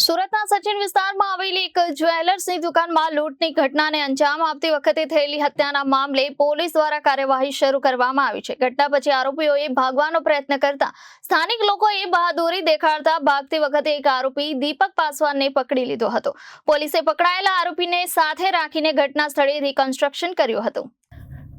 સુરતના સચિન વિસ્તારમાં આવેલી એક જ્વેલર્સની દુકાનમાં લૂંટની ઘટનાને અંજામ આપતી વખતે થયેલી હત્યાના મામલે પોલીસ દ્વારા કાર્યવાહી શરૂ કરવામાં આવી છે. ઘટના પછી આરોપીઓએ ભાગવાનો પ્રયત્ન કરતા સ્થાનિક લોકોએ બહાદુરી દેખાડતા ભાગતી વખતે એક આરોપી દીપક પાસવાનને પકડી લીધો હતો. પોલીસે પકડાયેલા આરોપીને સાથે રાખીને ઘટના સ્થળે રિકન્સ્ટ્રક્શન કર્યું હતું.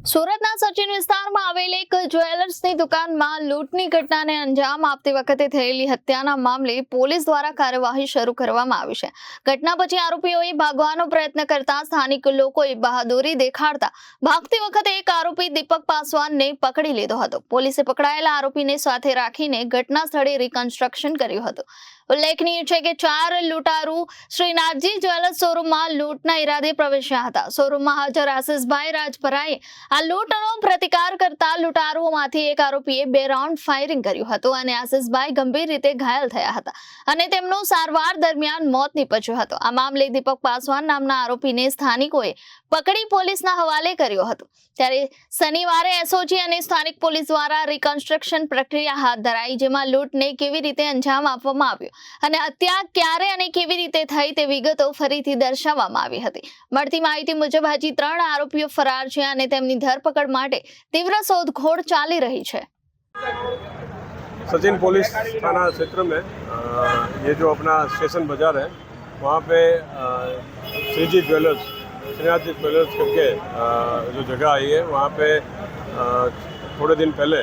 સુરતના સચિન વિસ્તારમાં આવેલ એક જ્વેલર્સની દુકાનમાં લૂંટની ઘટનાને અંજામ આપતી વખતે થયેલી હત્યાના મામલે પોલીસ દ્વારા કાર્યવાહી શરૂ કરવામાં આવી છે. ઘટના પછી આરોપીઓએ ભાગવાનો પ્રયત્ન કરતા સ્થાનિક લોકોએ બહાદુરી દેખાડતા ભાગતી વખતે એક આરોપી દીપક પાસવાનને પકડી લીધો હતો. પોલીસે પકડાયેલા આરોપીને સાથે રાખીને ઘટના સ્થળે રિકન્સ્ટ્રક્શન કર્યું હતું. ઉલ્લેખનીય છે કે ચાર લૂંટારૂ શ્રીનાથજી જ્વેલર્સ શોરૂમમાં લૂંટના ઈરાદે પ્રવેશ્યા હતા. શોરૂમમાં હાજર આશિષભાઈ રાજપરાએ આ લૂંટનો પ્રતિકાર કરતા લૂંટારુઓમાંથી એક આરોપીએ બે રાઉન્ડ ફાયરિંગ કર્યું હતું અને આશિષભાઈ ગંભીર રીતે ઘાયલ થયા હતા અને તેમનું સારવાર દરમિયાન મોત નીપજ્યું હતું. આ મામલે દીપક પાસવાન નામના આરોપીને સ્થાનિકોએ પકડી પોલીસના હવાલે કર્યો હતો. ત્યારે શનિવારે એસઓજી અને સ્થાનિક પોલીસ દ્વારા રિકન્સ્ટ્રક્શન પ્રક્રિયા હાથ ધરાઈ, જેમાં લૂંટને કેવી રીતે અંજામ આપવામાં આવ્યો અને હત્યા ક્યારે અને કેવી રીતે થઈ તે વિગતો ફરીથી દર્શાવવામાં આવી હતી મળતી માહિતી મુજબ હજી ત્રણ આરોપીઓ ફરાર છે અને તેમની ધરપકડ માટે તીવ્ર શોધખોળ ચાલી રહી છે सचिन पुलिस थाना क्षेत्र में अ, ये जो अपना स्टेशन बाजार है वहाँ पे श्री जी ज्वेलर्स श्रीनाथ जी ज्वेलर्स करके अ, जो जगह आई है वहाँ पे अ, थोड़े दिन पहले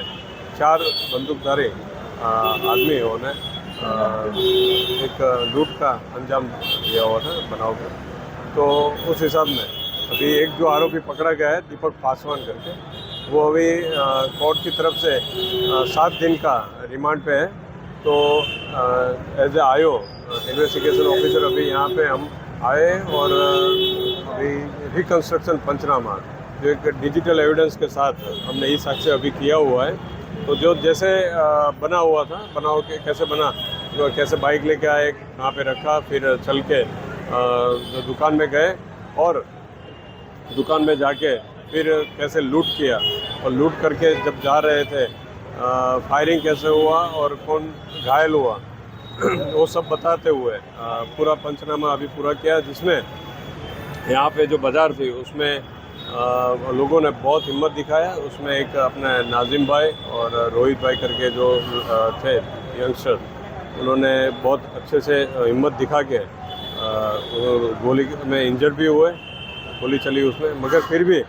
चार बंदूकधारी अ, आदमियों ने अ, एक लूट का अंजाम दिया हुआ था बनाव पे। तो उस हिसाब में, अभी एक जो आरोपी पकड़ा गया है, दीपक पासवान करके, वो अभी कोर्ट की तरफ़ से सात दिन का रिमांड पे है। तो एज ए आयो इन्वेस्टिगेशन ऑफिसर अभी यहाँ पे हम आए और अभी रिकंस्ट्रक्शन पंचनामा, जो एक डिजिटल एविडेंस के साथ हमने ई साक्ष्य अभी किया हुआ है। तो जो जैसे बना हुआ था बना के, कैसे बना कैसे बाइक लेके आए, कहाँ पे रखा, फिर चल के दुकान में गए और दुकान में जाके फिर कैसे लूट किया। और लूट करके जब जा रहे थे फायरिंग कैसे हुआ और कौन घायल हुआ, वो सब बताते हुए पूरा पंचनामा अभी पूरा किया, जिसमें यहाँ पे जो बाज़ार थी, उसमें लोगों ने बहुत हिम्मत दिखाया। उसमें एक अपने नाजिम भाई और रोहित भाई करके जो थे, यंगस्टर उन्होंने बहुत अच्छे से हिम्मत दिखा के गोली में इंजर्ड भी हुए गोली चली उसमें। मगर फिर भी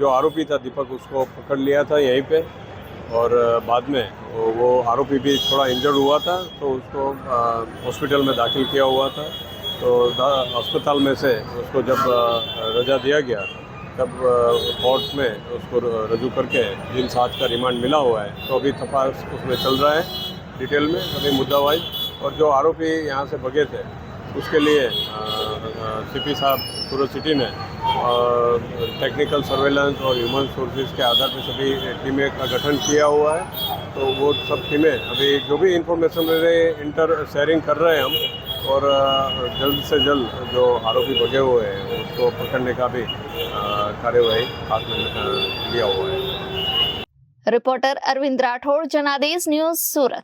जो आरोपी था दीपक उसको पकड़ लिया था यहीं पे। और बाद में वो, आरोपी भी थोड़ा इंजर्ड हुआ था तो उसको हॉस्पिटल में दाखिल किया हुआ था। तो अस्पताल में से उसको जब रजा दिया गया तब कोर्ट में उसको रजू करके दिन सात का रिमांड मिला हुआ है। तो अभी तपास उसमें चल रहा है। डिटेल में, सभी मुद्दा वाइज और जो आरोपी यहाँ से भगे थे, उसके लिए सीपी साहब सूरत सिटी ने टेक्निकल सर्वेलेंस और ह्यूमन सोर्सेज के आधार पर सभी टीमें का गठन किया हुआ है। तो वो सब टीमें अभी जो भी इंफॉर्मेशन रहे इंटर शेयरिंग कर रहे हैं हम, और जल्द से जल्द जो आरोपी भगे हुए हैं, उसको पकड़ने का भी कार्यवाही हाथ में लिया हुआ है। रिपोर्टर अरविंद राठौड़ जनादेश न्यूज़, सूरत।